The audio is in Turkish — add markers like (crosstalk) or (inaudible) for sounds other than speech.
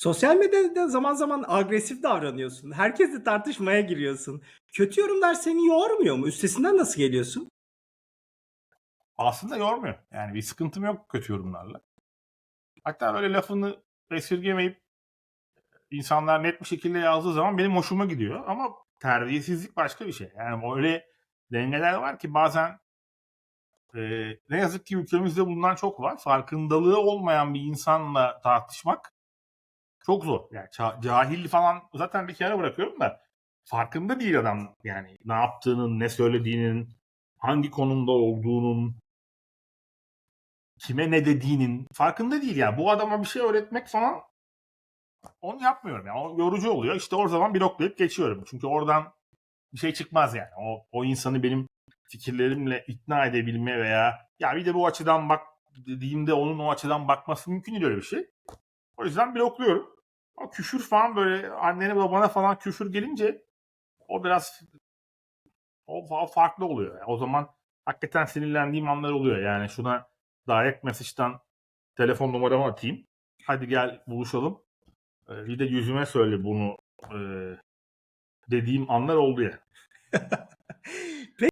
Sosyal medyada zaman zaman agresif davranıyorsun. Herkesle tartışmaya giriyorsun. Kötü yorumlar seni yormuyor mu? Üstesinden nasıl geliyorsun? Aslında yormuyor. Yani bir sıkıntım yok kötü yorumlarla. Hatta böyle lafını esirgemeyip insanlar net bir şekilde yazdığı zaman benim hoşuma gidiyor. Ama terbiyesizlik başka bir şey. Yani öyle dengeler var ki bazen e, ne yazık ki ülkemizde bundan çok var. Farkındalığı olmayan bir insanla tartışmak çok zor. Yani cahil falan zaten bir kere bırakıyorum da farkında değil adam yani ne yaptığının, ne söylediğinin, hangi konumda olduğunun, kime ne dediğinin farkında değil yani. Bu adama bir şey öğretmek falan onu yapmıyorum yani. O yorucu oluyor. İşte o zaman bloklayıp geçiyorum. Çünkü oradan bir şey çıkmaz yani. O, o insanı benim fikirlerimle ikna edebilme veya ya bir de bu açıdan bak dediğimde onun o açıdan bakması mümkün değil öyle bir şey. O yüzden blokluyorum. O küfür falan böyle annene babana falan küfür gelince o biraz o fa- farklı oluyor. Yani o zaman hakikaten sinirlendiğim anlar oluyor. Yani şuna direct message'dan telefon numaramı atayım. Hadi gel buluşalım. Ee, Bir de yüzüme söyle bunu e, dediğim anlar oldu ya. (laughs)